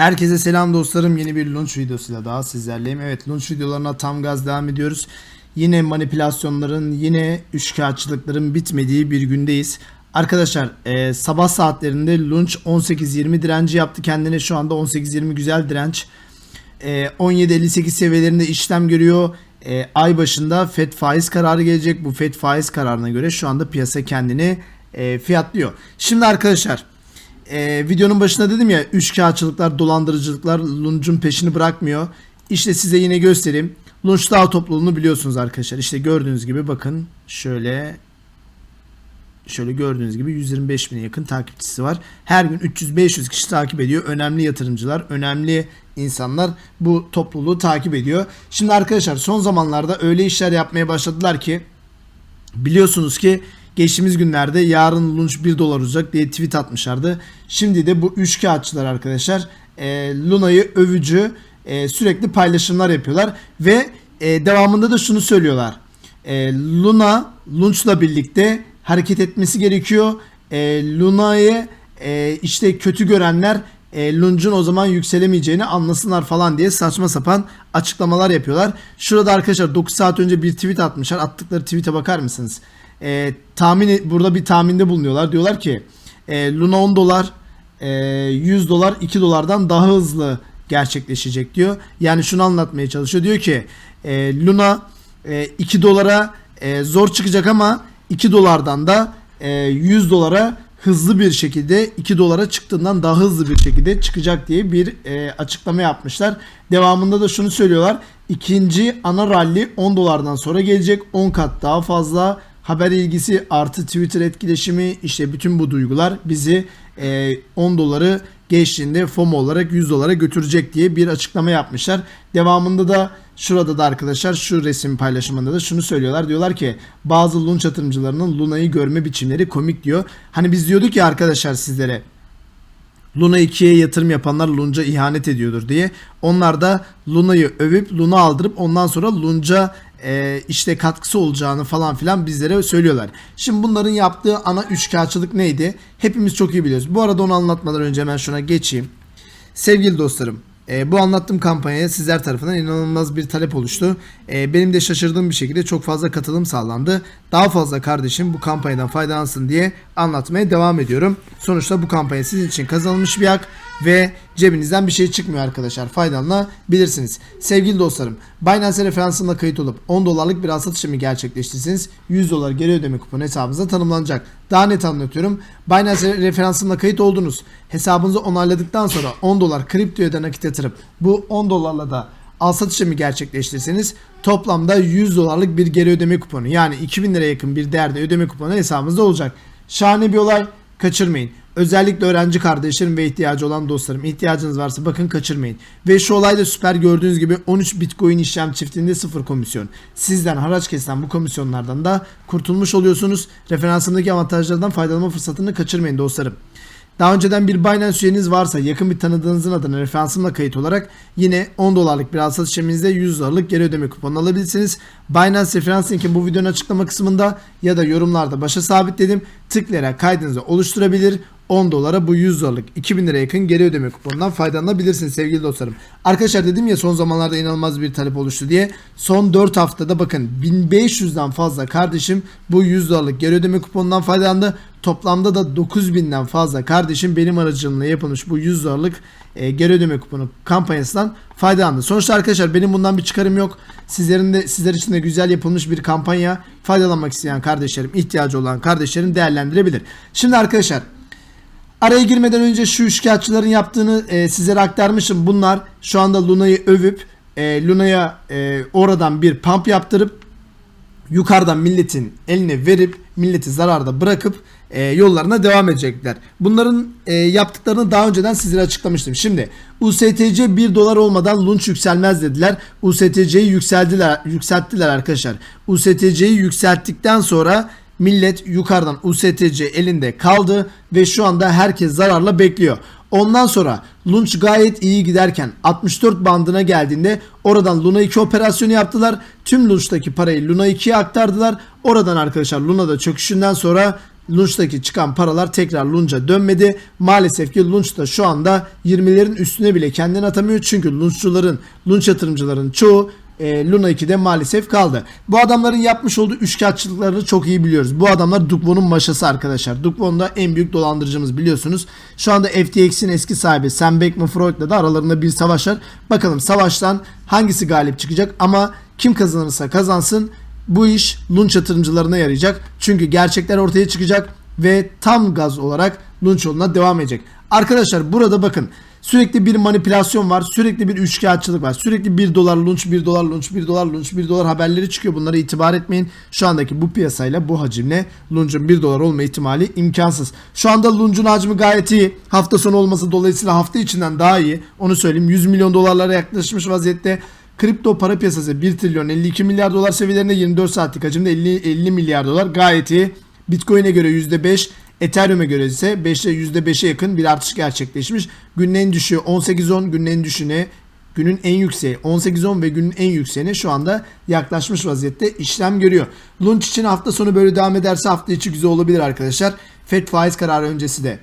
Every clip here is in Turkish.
Herkese selam dostlarım. Yeni bir launch videosuyla daha sizlerleyim. Evet launch videolarına tam gaz devam ediyoruz. Yine manipülasyonların, yine üçkağıtçılıkların bitmediği bir gündeyiz. Arkadaşlar e, sabah saatlerinde launch 18-20 direnci yaptı kendine. Şu anda 18-20 güzel direnç. E, 17.58 seviyelerinde işlem görüyor. E, ay başında FED faiz kararı gelecek. Bu FED faiz kararına göre şu anda piyasa kendini e, fiyatlıyor. Şimdi arkadaşlar e, videonun başında dedim ya üçkağıtçılıklar, dolandırıcılıklar Lunch'un peşini bırakmıyor. İşte size yine göstereyim. Lunch daha topluluğunu biliyorsunuz arkadaşlar. İşte gördüğünüz gibi bakın şöyle şöyle gördüğünüz gibi 125 bine yakın takipçisi var. Her gün 300-500 kişi takip ediyor. Önemli yatırımcılar, önemli insanlar bu topluluğu takip ediyor. Şimdi arkadaşlar son zamanlarda öyle işler yapmaya başladılar ki biliyorsunuz ki geçtiğimiz günlerde yarın lunch 1 dolar olacak diye tweet atmışlardı. Şimdi de bu üç kağıtçılar arkadaşlar e, Luna'yı övücü e, sürekli paylaşımlar yapıyorlar ve e, devamında da şunu söylüyorlar. E, Luna Lunch'la birlikte hareket etmesi gerekiyor. E, Luna'yı e, işte kötü görenler e, Lunch'un o zaman yükselemeyeceğini anlasınlar falan diye saçma sapan açıklamalar yapıyorlar. Şurada arkadaşlar 9 saat önce bir tweet atmışlar. Attıkları tweet'e bakar mısınız? E, tahmin burada bir tahminde bulunuyorlar. Diyorlar ki e, Luna 10 dolar, e, 100 dolar 2 dolardan daha hızlı gerçekleşecek diyor. Yani şunu anlatmaya çalışıyor. Diyor ki e, Luna e, 2 dolara e, zor çıkacak ama 2 dolardan da e, 100 dolara hızlı bir şekilde 2 dolara çıktığından daha hızlı bir şekilde çıkacak diye bir e, açıklama yapmışlar. Devamında da şunu söylüyorlar. İkinci ana rally 10 dolardan sonra gelecek. 10 kat daha fazla haber ilgisi artı Twitter etkileşimi işte bütün bu duygular bizi e, 10 doları geçtiğinde FOMO olarak 100 dolara götürecek diye bir açıklama yapmışlar. Devamında da şurada da arkadaşlar şu resim paylaşımında da şunu söylüyorlar. Diyorlar ki bazı Lunch yatırımcılarının Luna'yı görme biçimleri komik diyor. Hani biz diyorduk ya arkadaşlar sizlere Luna 2'ye yatırım yapanlar Lunca ihanet ediyordur diye. Onlar da Luna'yı övüp Luna aldırıp ondan sonra Lunca e, işte katkısı olacağını falan filan bizlere söylüyorlar. Şimdi bunların yaptığı ana üçkağıtçılık neydi? Hepimiz çok iyi biliyoruz. Bu arada onu anlatmadan önce hemen şuna geçeyim. Sevgili dostlarım e, bu anlattığım kampanyaya sizler tarafından inanılmaz bir talep oluştu. E, benim de şaşırdığım bir şekilde çok fazla katılım sağlandı. Daha fazla kardeşim bu kampanyadan faydalansın diye anlatmaya devam ediyorum. Sonuçta bu kampanya sizin için kazanılmış bir hak ve cebinizden bir şey çıkmıyor arkadaşlar. Faydalanabilirsiniz. Sevgili dostlarım, Binance referansımla kayıt olup 10 dolarlık bir al satış işlemi gerçekleştirirseniz 100 dolar geri ödeme kuponu hesabınıza tanımlanacak. Daha net anlatıyorum. Binance referansımla kayıt oldunuz. Hesabınızı onayladıktan sonra 10 dolar kriptoya da nakit yatırıp bu 10 dolarla da al satış işlemi gerçekleştirirseniz toplamda 100 dolarlık bir geri ödeme kuponu yani 2000 lira yakın bir değerde ödeme kuponu hesabınızda olacak. Şahane bir olay kaçırmayın. Özellikle öğrenci kardeşlerim ve ihtiyacı olan dostlarım ihtiyacınız varsa bakın kaçırmayın. Ve şu olay da süper gördüğünüz gibi 13 bitcoin işlem çiftinde sıfır komisyon. Sizden haraç kesilen bu komisyonlardan da kurtulmuş oluyorsunuz. Referansımdaki avantajlardan faydalanma fırsatını kaçırmayın dostlarım. Daha önceden bir Binance üyeniz varsa yakın bir tanıdığınızın adına referansımla kayıt olarak yine 10 dolarlık bir al satış işleminizde 100 dolarlık geri ödeme kuponu alabilirsiniz. Binance referans linki bu videonun açıklama kısmında ya da yorumlarda başa sabitledim. Tıklayarak kaydınızı oluşturabilir. 10 dolara bu 100 dolarlık 2000 lira yakın geri ödeme kuponundan faydalanabilirsiniz sevgili dostlarım. Arkadaşlar dedim ya son zamanlarda inanılmaz bir talep oluştu diye. Son 4 haftada bakın 1500'den fazla kardeşim bu 100 dolarlık geri ödeme kuponundan faydalandı. Toplamda da 9000'den fazla kardeşim benim aracılığımla yapılmış bu 100 dolarlık e, geri ödeme kuponu kampanyasından faydalandı. Sonuçta arkadaşlar benim bundan bir çıkarım yok. Sizlerin de sizler için de güzel yapılmış bir kampanya faydalanmak isteyen kardeşlerim, ihtiyacı olan kardeşlerim değerlendirebilir. Şimdi arkadaşlar Araya girmeden önce şu üçkağıtçıların yaptığını e, sizlere aktarmışım. Bunlar şu anda Luna'yı övüp e, Luna'ya e, oradan bir pump yaptırıp yukarıdan milletin eline verip milleti zararda bırakıp e, yollarına devam edecekler. Bunların e, yaptıklarını daha önceden sizlere açıklamıştım. Şimdi USTC 1 dolar olmadan lunch yükselmez dediler. USTC'yi yükseldiler, yükselttiler arkadaşlar. USTC'yi yükselttikten sonra millet yukarıdan USTC elinde kaldı ve şu anda herkes zararla bekliyor. Ondan sonra Lunch gayet iyi giderken 64 bandına geldiğinde oradan Luna 2 operasyonu yaptılar. Tüm Lunch'taki parayı Luna 2'ye aktardılar. Oradan arkadaşlar Luna'da çöküşünden sonra Lunch'taki çıkan paralar tekrar Lunch'a dönmedi. Maalesef ki Lunch da şu anda 20'lerin üstüne bile kendini atamıyor. Çünkü Lunch'cuların, Lunch yatırımcıların çoğu e, Luna 2'de maalesef kaldı. Bu adamların yapmış olduğu üçkağıtçılıklarını çok iyi biliyoruz. Bu adamlar Dukvo'nun maşası arkadaşlar. Dukvo'nun da en büyük dolandırıcımız biliyorsunuz. Şu anda FTX'in eski sahibi Sam Bankman-Fried'le de aralarında bir savaş var. Bakalım savaştan hangisi galip çıkacak ama kim kazanırsa kazansın bu iş Lunch yatırımcılarına yarayacak. Çünkü gerçekler ortaya çıkacak ve tam gaz olarak Lunch yoluna devam edecek. Arkadaşlar burada bakın sürekli bir manipülasyon var. Sürekli bir üçkağıtçılık var. Sürekli 1 dolar lunch, 1 dolar lunch, 1 dolar lunch, 1 dolar haberleri çıkıyor. Bunlara itibar etmeyin. Şu andaki bu piyasayla bu hacimle lunch'un 1 dolar olma ihtimali imkansız. Şu anda lunch'un hacmi gayet iyi. Hafta sonu olması dolayısıyla hafta içinden daha iyi. Onu söyleyeyim. 100 milyon dolarlara yaklaşmış vaziyette. Kripto para piyasası 1 trilyon 52 milyar dolar seviyelerinde 24 saatlik hacimde 50, 50 milyar dolar gayet iyi. Bitcoin'e göre %5, Ethereum'e göre ise 5'te %5'e yakın bir artış gerçekleşmiş. Günün en düşüğü 18.10, günün en düşüğüne günün en yükseği 18.10 ve günün en yükseğine şu anda yaklaşmış vaziyette işlem görüyor. Lunch için hafta sonu böyle devam ederse hafta içi güzel olabilir arkadaşlar. FED faiz kararı öncesi de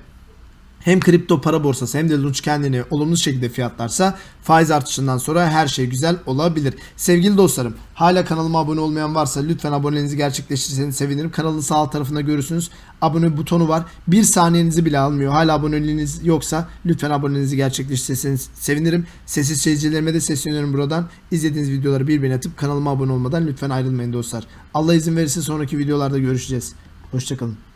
hem kripto para borsası hem de Lunch kendini olumlu şekilde fiyatlarsa faiz artışından sonra her şey güzel olabilir. Sevgili dostlarım hala kanalıma abone olmayan varsa lütfen aboneliğinizi gerçekleştirirseniz sevinirim. Kanalın sağ tarafında görürsünüz. Abone butonu var. Bir saniyenizi bile almıyor. Hala aboneliğiniz yoksa lütfen aboneliğinizi gerçekleştirirseniz sevinirim. Sessiz seyircilerime de sesleniyorum buradan. İzlediğiniz videoları birbirine atıp kanalıma abone olmadan lütfen ayrılmayın dostlar. Allah izin verirse sonraki videolarda görüşeceğiz. Hoşçakalın.